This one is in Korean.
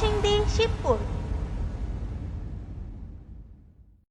싱디 10분.